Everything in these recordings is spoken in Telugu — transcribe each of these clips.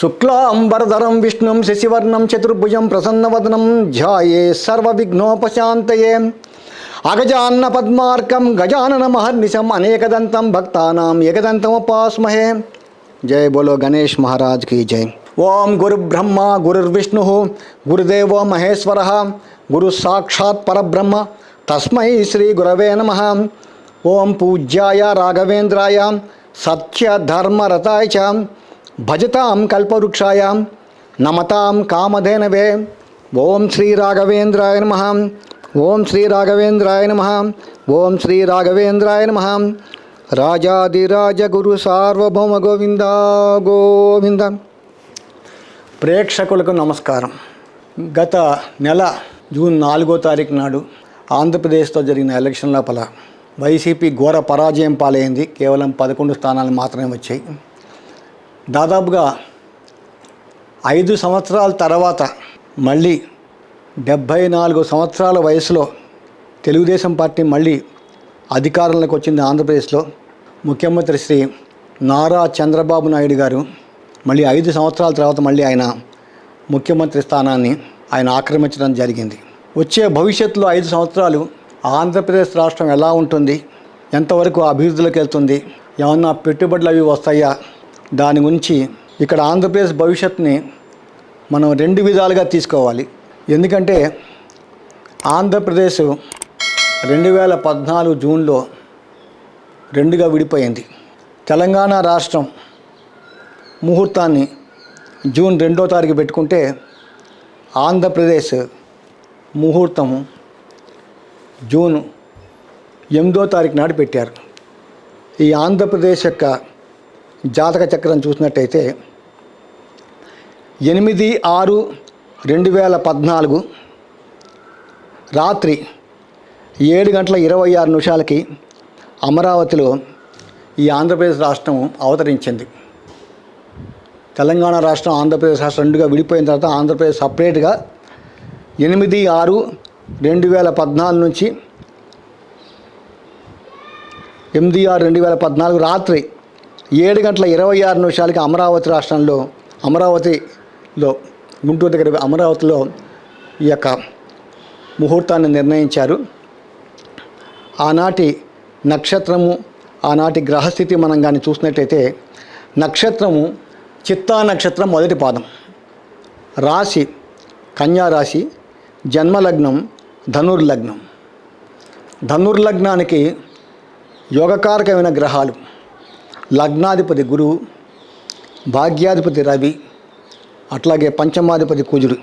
शुक्लांबरधर विष्णु शशिवर्णम चतुर्भुज प्रसन्नवदनम ध्याये विघ्नोपशात अगजान्न पद्मार्कम गजानन महर्निशम अनेकदंतम भक्तानाम जय बोलो गणेश महाराज की जय। ओम गुरु ब्रह्मा गुरुर्विष्णु, गुरुदेव महेश्वर, गुरु तस्म परब्रह्म, तस्मै श्री गुरव नम। ओं पूज्याय राघवेंद्राय सत्य धर्मरताय च। భజతాం కల్పవృక్షాయాం నమతాం కామధేనవే. ఓం శ్రీ రాఘవేంద్రాయ నమ. ఓం శ్రీ రాఘవేంద్రాయ నమ. ఓం శ్రీ రాఘవేంద్రాయ నమ. రాజాదిరాజగురు సార్వభౌమ గోవింద గోవింద. ప్రేక్షకులకు నమస్కారం. గత నెల జూన్ నాలుగో తారీఖు నాడు ఆంధ్రప్రదేశ్తో జరిగిన ఎలక్షన్ లోపల వైసీపీ ఘోర పరాజయం పాలైంది. కేవలం పదకొండు స్థానాలు మాత్రమే వచ్చాయి. దాదాపుగా ఐదు సంవత్సరాల తర్వాత మళ్ళీ డెబ్భై నాలుగు సంవత్సరాల వయసులో తెలుగుదేశం పార్టీ మళ్ళీ అధికారంలోకి వచ్చింది ఆంధ్రప్రదేశ్లో. ముఖ్యమంత్రి శ్రీ నారా చంద్రబాబు నాయుడు గారు మళ్ళీ ఐదు సంవత్సరాల తర్వాత మళ్ళీ ఆయన ముఖ్యమంత్రి స్థానాన్ని ఆయన ఆక్రమించడం జరిగింది. వచ్చే భవిష్యత్తులో ఐదు సంవత్సరాలు ఆంధ్రప్రదేశ్ రాష్ట్రం ఎలా ఉంటుంది? ఎంతవరకు అభివృద్ధిలోకి వెళ్తుంది? ఏమన్నా పెట్టుబడులు అవి వస్తాయా? దాని గురించి ఇక్కడ ఆంధ్రప్రదేశ్ భవిష్యత్తుని మనం రెండు విధాలుగా తీసుకోవాలి. ఎందుకంటే ఆంధ్రప్రదేశ్ రెండు వేల పద్నాలుగు జూన్లో రెండుగా విడిపోయింది. తెలంగాణ రాష్ట్రం ముహూర్తాన్ని జూన్ రెండో తారీఖు పెట్టుకుంటే ఆంధ్రప్రదేశ్ ముహూర్తం జూన్ ఎనిమిదో తారీఖు నాడు పెట్టారు. ఈ ఆంధ్రప్రదేశ్ యొక్క జాతక చక్రం చూసినట్టయితే ఎనిమిది ఆరు రెండు వేల పద్నాలుగు రాత్రి ఏడు గంటల ఇరవై ఆరు నిమిషాలకి అమరావతిలో ఈ ఆంధ్రప్రదేశ్ రాష్ట్రం అవతరించింది. తెలంగాణ రాష్ట్రం ఆంధ్రప్రదేశ్ రాష్ట్రం రెండుగా విడిపోయిన తర్వాత ఆంధ్రప్రదేశ్ సపరేట్గా ఎనిమిది ఆరు రెండు వేల పద్నాలుగు నుంచి ఎనిమిది ఆరు రెండు వేల పద్నాలుగు రాత్రి ఏడు గంటల ఇరవై ఆరు నిమిషాలకి అమరావతి రాష్ట్రంలో అమరావతిలో గుంటూరు దగ్గర అమరావతిలో ఈ యొక్క ముహూర్తాన్ని నిర్ణయించారు. ఆనాటి నక్షత్రము ఆనాటి గ్రహస్థితి మనం కానీ చూసినట్టయితే నక్షత్రము చిత్తా నక్షత్రం మొదటి పాదం. రాశి కన్యా రాశి జన్మలగ్నం ధనుర్లగ్నం. ధనుర్లగ్నానికి యోగకారకమైన గ్రహాలు. లగ్నాధిపతి గురువు భాగ్యాధిపతి రవి అట్లాగే పంచమాధిపతి కుజుడు.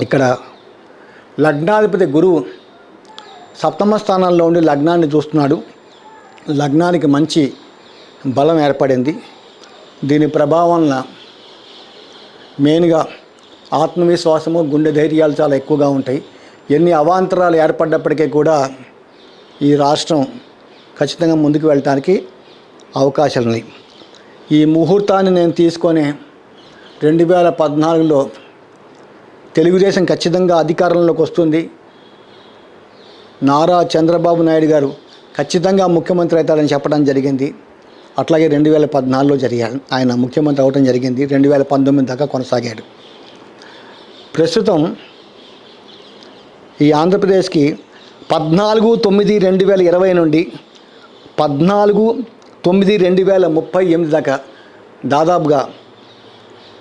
ఇక్కడ లగ్నాధిపతి గురువు సప్తమ స్థానంలో ఉండి లగ్నాన్ని చూస్తున్నాడు. లగ్నానికి మంచి బలం ఏర్పడింది. దీని ప్రభావం మెయిన్గా ఆత్మవిశ్వాసము గుండె ధైర్యాలు చాలా ఎక్కువగా ఉంటాయి. ఎన్ని అవాంతరాలు ఏర్పడ్డప్పటికీ కూడా ఈ రాష్ట్రం ఖచ్చితంగా ముందుకు వెళ్ళటానికి అవకాశాలు ఉన్నాయి ఈ ముహూర్తాన్ని నేను తీసుకొని రెండు వేల పద్నాలుగులో తెలుగుదేశం ఖచ్చితంగా అధికారంలోకి వస్తుంది. నారా చంద్రబాబు నాయుడు గారు ఖచ్చితంగా ముఖ్యమంత్రి అవుతారని చెప్పడం జరిగింది. అట్లాగే రెండు వేల పద్నాలుగులో జరిగాడు ఆయన ముఖ్యమంత్రి అవడం జరిగింది. రెండు వేల పంతొమ్మిది దాకా కొనసాగాడు. ప్రస్తుతం ఈ ఆంధ్రప్రదేశ్కి పద్నాలుగు తొమ్మిది రెండు వేల ఇరవై నుండి పద్నాలుగు తొమ్మిది రెండు వేల ముప్పై ఎనిమిది దాకా దాదాపుగా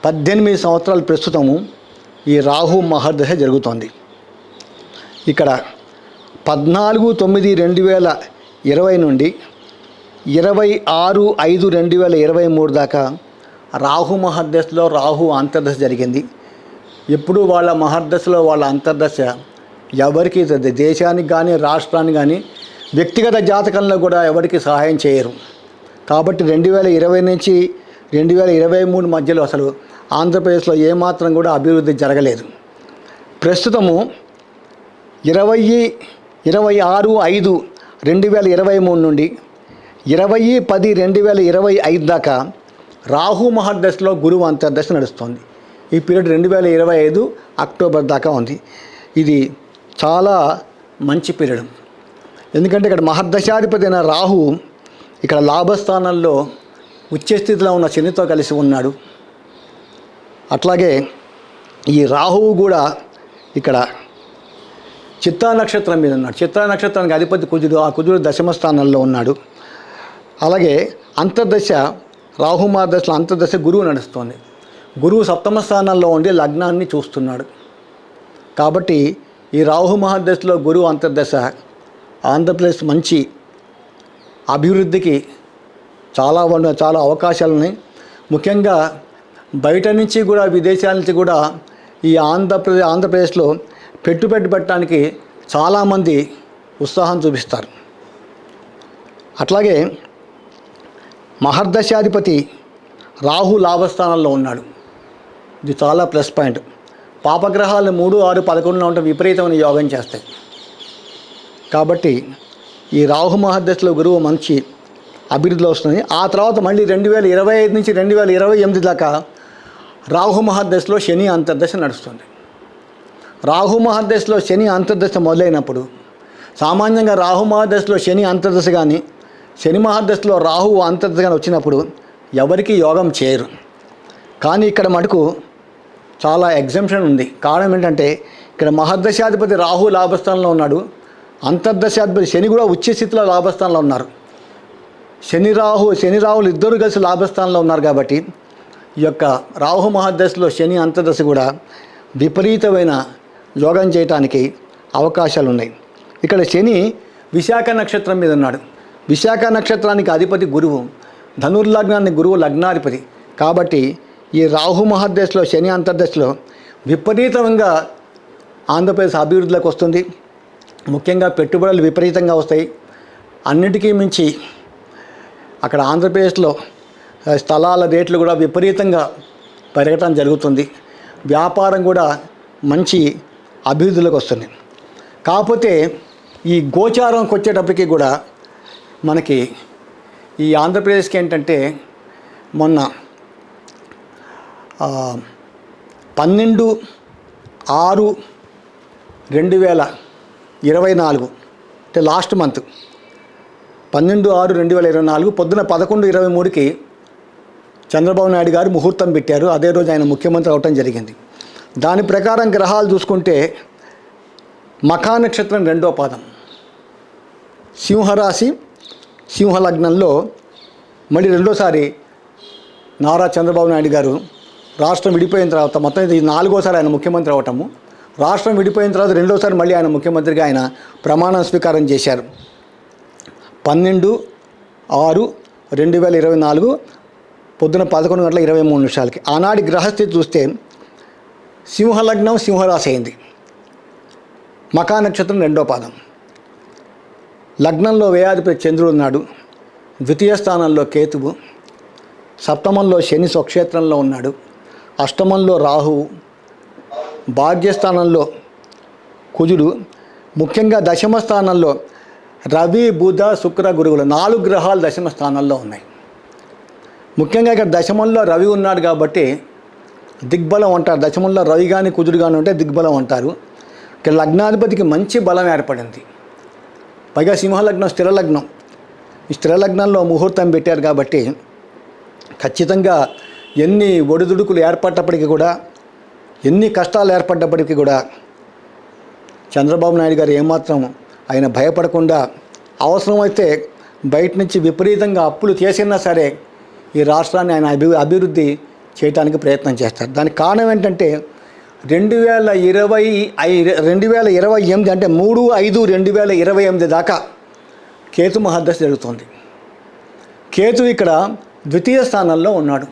పద్దెనిమిది సంవత్సరాలు ప్రస్తుతము ఈ రాహు మహర్దశ జరుగుతోంది. ఇక్కడ పద్నాలుగు తొమ్మిది రెండు వేల ఇరవై నుండి ఇరవై ఆరు ఐదు రెండు వేల ఇరవై మూడు దాకా రాహు మహర్దశలో రాహు అంతర్దశ జరిగింది. ఎప్పుడు వాళ్ళ మహర్దశలో వాళ్ళ అంతర్దశ ఎవరికి దేశానికి కానీ రాష్ట్రానికి కానీ వ్యక్తిగత జాతకంలో కూడా ఎవరికి సహాయం చేయరు. కాబట్టి రెండు వేల ఇరవై నుంచి రెండు వేల ఇరవై మూడు మధ్యలో అసలు ఆంధ్రప్రదేశ్లో ఏమాత్రం కూడా అభివృద్ధి జరగలేదు. ప్రస్తుతము ఇరవై ఇరవై ఆరు ఐదు రెండు వేల ఇరవై మూడు నుండి ఇరవై పది రెండు వేల ఇరవై ఐదు దాకా రాహు మహర్దశలో గురువు అంతర్దశ నడుస్తుంది. ఈ పీరియడ్ రెండు వేల ఇరవై ఐదు అక్టోబర్ దాకా ఉంది. ఇది చాలా మంచి పీరియడ్. ఎందుకంటే ఇక్కడ మహర్దశాధిపతి అయిన రాహు ఇక్కడ లాభస్థానంలో ఉచ్చస్థితిలో ఉన్న శనితో కలిసి ఉన్నాడు. అట్లాగే ఈ రాహువు కూడా ఇక్కడ చిత్తా నక్షత్రం మీద ఉన్నాడు. చిత్తా నక్షత్రానికి అధిపతి కుజుడు ఆ కుజుడు దశమ స్థానంలో ఉన్నాడు. అలాగే అంతర్దశ రాహు దశలో అంతర్దశ గురువు నడుస్తోంది. గురువు సప్తమ స్థానంలో ఉండి లగ్నాన్ని చూస్తున్నాడు. కాబట్టి ఈ రాహు మహాదశలో గురువు అంతర్దశ ఆంధ్రప్రదేశ్ మంచి అభివృద్ధికి చాలా వన- చాలా అవకాశాలు ఉన్నాయి ముఖ్యంగా బయట నుంచి కూడా విదేశాల నుంచి కూడా ఈ ఆంధ్రప్రదేశ్ ఆంధ్రప్రదేశ్లో పెట్టుబడి పెట్టడానికి చాలామంది ఉత్సాహం చూపిస్తారు. అట్లాగే మహర్దశాధిపతి రాహు లాభస్థానంలో ఉన్నాడు. ఇది చాలా ప్లస్ పాయింట్. పాపగ్రహాలు మూడు ఆరు పదకొండులో ఉంటే విపరీతమైన యోగం చేస్తాయి. కాబట్టి ఈ రాహు మహాదశలో గురువు మంచి అభివృద్ధిలో వస్తుంది. ఆ తర్వాత మళ్ళీ రెండు వేల ఇరవై ఐదు నుంచి రెండు వేల ఇరవై ఎనిమిది దాకా రాహు మహాదశలో శని అంతర్దశ నడుస్తుంది. రాహు మహాదశలో శని అంతర్దశ మొదలైనప్పుడు సామాన్యంగా రాహు మహాదశలో శని అంతర్దశ కానీ శని మహాదశలో రాహు అంతర్దశ కానీ వచ్చినప్పుడు ఎవరికి యోగం చేయరు. కానీ ఇక్కడ మటుకు చాలా ఎగ్జంప్షన్ ఉంది. కారణం ఏంటంటే ఇక్కడ మహర్దశాధిపతి రాహు లాభస్థానంలో ఉన్నాడు. అంతర్దశాధిపతి శని కూడా ఉచ్చ స్థితిలో లాభస్థానంలో ఉన్నారు. శని రాహు శని రాహులు ఇద్దరు కలిసి లాభస్థానంలో ఉన్నారు కాబట్టి ఈ యొక్క రాహు మహాదశలో శని అంతర్దశ కూడా విపరీతమైన యోగం చేయటానికి అవకాశాలు ఉన్నాయి. ఇక్కడ శని విశాఖ నక్షత్రం మీద ఉన్నాడు. విశాఖ నక్షత్రానికి అధిపతి గురువు. ధనుర్లగ్నాన్ని గురువు లగ్నాధిపతి. కాబట్టి ఈ రాహు మహాదశలో శని అంతర్దశలో విపరీతంగా ఆంధ్రప్రదేశ్ అభివృద్ధిలోకి వస్తుంది. ముఖ్యంగా పెట్టుబడులు విపరీతంగా వస్తాయి. అన్నిటికీ మించి అక్కడ ఆంధ్రప్రదేశ్లో స్థలాల రేట్లు కూడా విపరీతంగా పెరగటం జరుగుతుంది. వ్యాపారం కూడా మంచి అభివృద్ధిలోకి వస్తుంది. కాకపోతే ఈ గోచారంకి వచ్చేటప్పటికి కూడా మనకి ఈ ఆంధ్రప్రదేశ్కి ఏంటంటే మొన్న పన్నెండు ఆరు రెండు వేల ఇరవై నాలుగు అంటే లాస్ట్ మంత్ పన్నెండు ఆరు రెండు వేల ఇరవై నాలుగు పొద్దున పదకొండు ఇరవై మూడుకి చంద్రబాబు నాయుడు గారు ముహూర్తం పెట్టారు. అదే రోజు ఆయన ముఖ్యమంత్రి అవటం జరిగింది. దాని ప్రకారం గ్రహాలు చూసుకుంటే మఖా నక్షత్రం రెండో పాదం. సింహరాశి సింహలగ్నంలో మళ్ళీ రెండోసారి నారా చంద్రబాబు నాయుడు గారు రాష్ట్రం విడిపోయిన తర్వాత మొత్తం ఇది నాలుగోసారి ఆయన ముఖ్యమంత్రి అవటము. రాష్ట్రం విడిపోయిన తర్వాత రెండోసారి మళ్ళీ ఆయన ముఖ్యమంత్రిగా ఆయన ప్రమాణ స్వీకారం చేశారు. పన్నెండు ఆరు రెండు వేల ఇరవై నాలుగు పొద్దున పదకొండు గంటల ఇరవై మూడు నిమిషాలకి. ఆనాటి గ్రహస్థితి చూస్తే సింహలగ్నం సింహరాశి అయింది. మకా నక్షత్రం రెండో పాదం. లగ్నంలో వేయాధిపతి చంద్రుడు ఉన్నాడు. ద్వితీయ స్థానంలో కేతువు. సప్తమంలో శని స్వక్షేత్రంలో ఉన్నాడు. అష్టమంలో రాహువు. భాగ్యస్థానంలో కుజుడు ముఖ్యంగా దశమ స్థానంలో రవి బుధ శుక్ర గురువులు నాలుగు గ్రహాలు దశమ స్థానంలో ఉన్నాయి. ముఖ్యంగా ఇక్కడ దశమంలో రవి ఉన్నాడు కాబట్టి దిగ్బలం అంటారు దశమంలో రవి కానీ కుజుడు కానీ ఉంటే దిగ్బలం అంటారు ఇక్కడ లగ్నాధిపతికి మంచి బలం ఏర్పడింది. పైగా సింహలగ్నం స్థిర లగ్నం ఈ స్థిర లగ్నంలో ముహూర్తం పెట్టారు కాబట్టి ఖచ్చితంగా ఎన్ని ఒడిదుడుకులు ఏర్పడ్డప్పటికీ కూడా ఎన్ని కష్టాలు ఏర్పడ్డప్పటికీ కూడా చంద్రబాబు నాయుడు గారు ఏమాత్రం ఆయన భయపడకుండా అవసరమైతే బయట నుంచి విపరీతంగా అప్పులు చేసినా సరే ఈ రాష్ట్రాన్ని ఆయన అభి అభివృద్ధి చేయడానికి ప్రయత్నం చేస్తారు. దానికి కారణం ఏంటంటే రెండు వేల ఇరవై ఐ- రెండు వేల ఇరవై ఎనిమిది అంటే మూడు ఐదు రెండు వేల ఇరవై ఎనిమిది దాకా కేతు మహాదశ జరుగుతుంది. కేతు ఇక్కడ ద్వితీయ స్థానంలో ఉన్నాడు.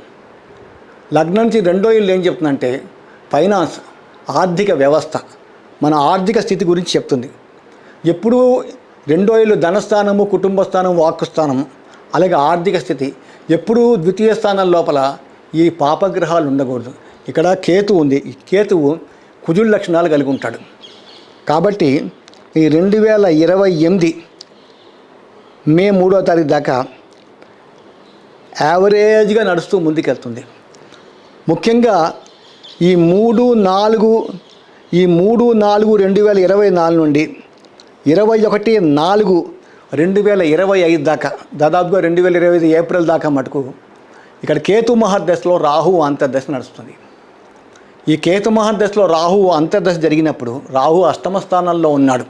లగ్నం నుంచి రెండో ఇల్లు ఏం చెప్తుందంటే ఫైనాన్స్ ఆర్థిక వ్యవస్థ. మన ఆర్థిక స్థితి గురించి చెప్తుంది. ఎప్పుడూ రెండో ఇల్లు ధనస్థానము కుటుంబ స్థానం వాక్కుస్థానం అలాగే ఆర్థిక స్థితి. ఎప్పుడూ ద్వితీయ స్థానం లోపల ఈ పాపగ్రహాలు ఉండకూడదు. ఇక్కడ కేతు ఉంది. ఈ కేతువు కుజుల లక్షణాలు కలిగి ఉంటాడు. కాబట్టి ఈ రెండు వేల ఇరవై ఎనిమిది మే మూడో తారీఖు దాకా యావరేజ్గా నడుస్తూ ముందుకెళ్తుంది. ముఖ్యంగా ఈ మూడు నాలుగు ఈ మూడు నాలుగు రెండు వేల ఇరవై నాలుగు నుండి ఇరవై ఒకటి నాలుగు రెండు వేల ఇరవై ఐదు దాకా దాదాపుగా రెండు వేల ఇరవై ఐదు ఏప్రిల్ దాకా మటుకు ఇక్కడ కేతు మహర్దశలో రాహు అంతర్దశ నడుస్తుంది. ఈ కేతు మహర్దశలో రాహు అంతర్దశ జరిగినప్పుడు రాహు అష్టమ స్థానంలో ఉన్నాడు.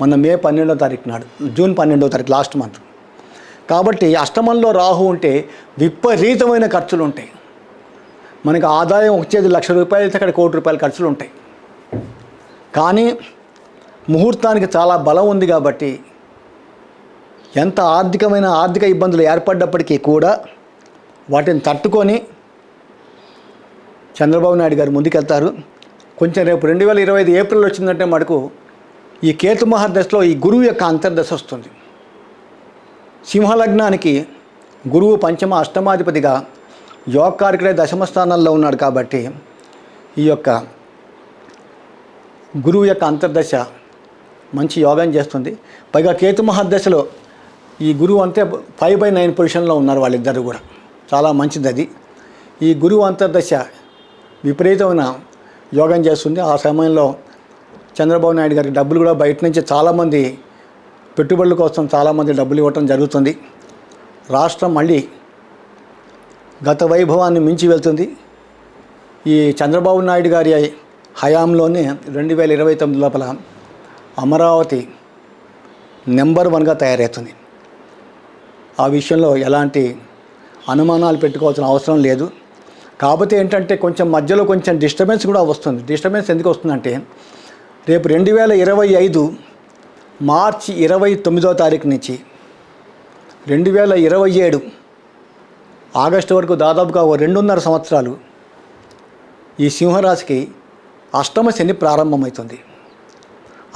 మొన్న మే పన్నెండో తారీఖు నాడు జూన్ పన్నెండో తారీఖు లాస్ట్ మంత్. కాబట్టి అష్టమంలో రాహు ఉంటే విపరీతమైన ఖర్చులు ఉంటాయి. మనకి ఆదాయం వచ్చేది లక్ష రూపాయలు అయితే అక్కడ కోటి రూపాయల ఖర్చులు ఉంటాయి. కానీ ముహూర్తానికి చాలా బలం ఉంది కాబట్టి ఎంత ఆర్థికమైన ఆర్థిక ఇబ్బందులు ఏర్పడ్డప్పటికీ కూడా వాటిని తట్టుకొని చంద్రబాబు నాయుడు గారు ముందుకెళ్తారు. కొంచెం రేపు రెండు వేల ఇరవై ఐదు ఏప్రిల్ వచ్చిందంటే మటుకు ఈ కేతు మహాదశలో ఈ గురువు యొక్క అంతర్దశ వస్తుంది. సింహలగ్నానికి గురువు పంచమ అష్టమాధిపతిగా యోగ యోగకారికుడే దశమ స్థానంలో ఉన్నాడు కాబట్టి ఈ యొక్క గురువు యొక్క అంతర్దశ మంచి యోగం చేస్తుంది. పైగా కేతు మహాదశలో ఈ గురువు అంతే ఫైవ్ బై నైన్ పొజిషన్లో ఉన్నారు వాళ్ళిద్దరు కూడా. చాలా మంచిది అది. ఈ గురువు అంతర్దశ విపరీతమైన యోగం చేస్తుంది. ఆ సమయంలో చంద్రబాబు నాయుడు గారికి డబ్బులు కూడా బయట నుంచి చాలామంది పెట్టుబడుల కోసం చాలామంది డబ్బులు ఇవ్వటం జరుగుతుంది. రాష్ట్రం మళ్ళీ గత వైభవాన్ని మించి వెళ్తుంది. ఈ చంద్రబాబు నాయుడు గారి హయాంలోనే రెండు వేల ఇరవై తొమ్మిది లోపల అమరావతి నెంబర్ వన్గా తయారవుతుంది. ఆ విషయంలో ఎలాంటి అనుమానాలు పెట్టుకోవాల్సిన అవసరం లేదు. కాకపోతే ఏంటంటే కొంచెం మధ్యలో కొంచెం డిస్టర్బెన్స్ కూడా వస్తుంది. డిస్టర్బెన్స్ ఎందుకు వస్తుందంటే రేపు రెండు వేల ఇరవై ఐదు మార్చి ఇరవై తొమ్మిదో తారీఖు నుంచి రెండు వేల ఇరవై ఏడు ఆగస్టు వరకు దాదాపుగా ఓ రెండున్నర సంవత్సరాలు ఈ సింహరాశికి అష్టమ శని ప్రారంభమవుతుంది.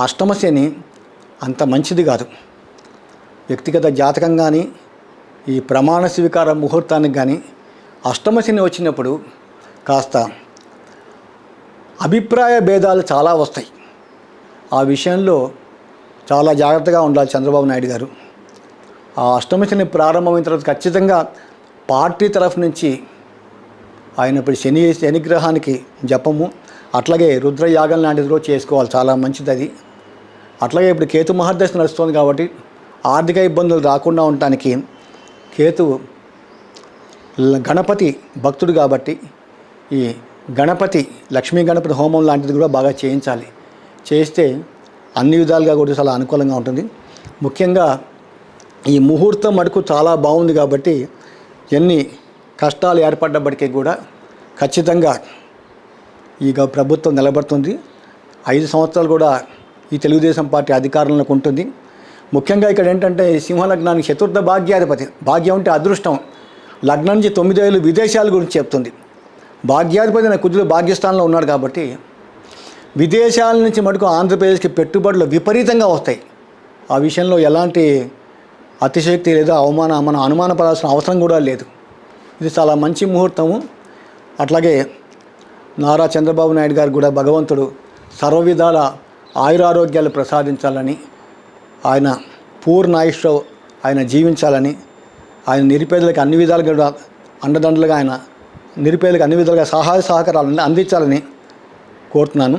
అష్టమ శని అంత మంచిది కాదు. వ్యక్తిగత జాతకం కానీ ఈ ప్రమాణ స్వీకార ముహూర్తానికి కానీ అష్టమ శని వచ్చినప్పుడు కాస్త అభిప్రాయ భేదాలు చాలా వస్తాయి. ఆ విషయంలో చాలా జాగ్రత్తగా ఉండాలి చంద్రబాబు నాయుడు గారు. ఆ అష్టమ శని ప్రారంభమైన తర్వాత ఖచ్చితంగా పార్టీ తరఫు నుంచి ఆయన ఇప్పుడు శని శనిగ్రహానికి జపము అట్లాగే రుద్రయాగం లాంటిది కూడా చేసుకోవాలి. చాలా మంచిది అది. అట్లాగే ఇప్పుడు కేతు మహర్దశ నడుస్తుంది కాబట్టి ఆర్థిక ఇబ్బందులు రాకుండా ఉండటానికి కేతు గణపతి భక్తుడు కాబట్టి ఈ గణపతి లక్ష్మీ గణపతి హోమం లాంటిది కూడా బాగా చేయించాలి. చేస్తే అన్ని విధాలుగా కూడా చాలా అనుకూలంగా ఉంటుంది. ముఖ్యంగా ఈ ముహూర్తం మటుకు చాలా బాగుంది కాబట్టి ఎన్ని కష్టాలు ఏర్పడ్డప్పటికీ కూడా ఖచ్చితంగా ఈ ప్రభుత్వం నిలబడుతుంది. ఐదు సంవత్సరాలు కూడా ఈ తెలుగుదేశం పార్టీ అధికారంలోకి ఉంటుంది. ముఖ్యంగా ఇక్కడ ఏంటంటే సింహలగ్నానికి చతుర్థ భాగ్యాధిపతి భాగ్యం అంటే అదృష్టం. లగ్నం నుంచి తొమ్మిదేళ్ళు విదేశాల గురించి చెప్తుంది. భాగ్యాధిపతి నా కుజులు భాగ్యస్థానంలో ఉన్నాడు కాబట్టి విదేశాల నుంచి మటుకు ఆంధ్రప్రదేశ్కి పెట్టుబడులు విపరీతంగా వస్తాయి. ఆ విషయంలో ఎలాంటి అతిశయక్తి లేదా అవమాన మనం అనుమానపడాల్సిన అవసరం కూడా లేదు. ఇది చాలా మంచి ముహూర్తము. అట్లాగే నారా చంద్రబాబు నాయుడు గారు కూడా భగవంతుడు సర్వ విధాల ఆయురారోగ్యాలు ప్రసాదించాలని ఆయన పూర్ణాయుష్ ఆయన జీవించాలని ఆయన నిరుపేదలకు అన్ని విధాలుగా కూడా అండదండలుగా ఆయన నిరుపేదలకు అన్ని విధాలుగా సహాయ సహకారాలను అందించాలని కోరుతున్నాను.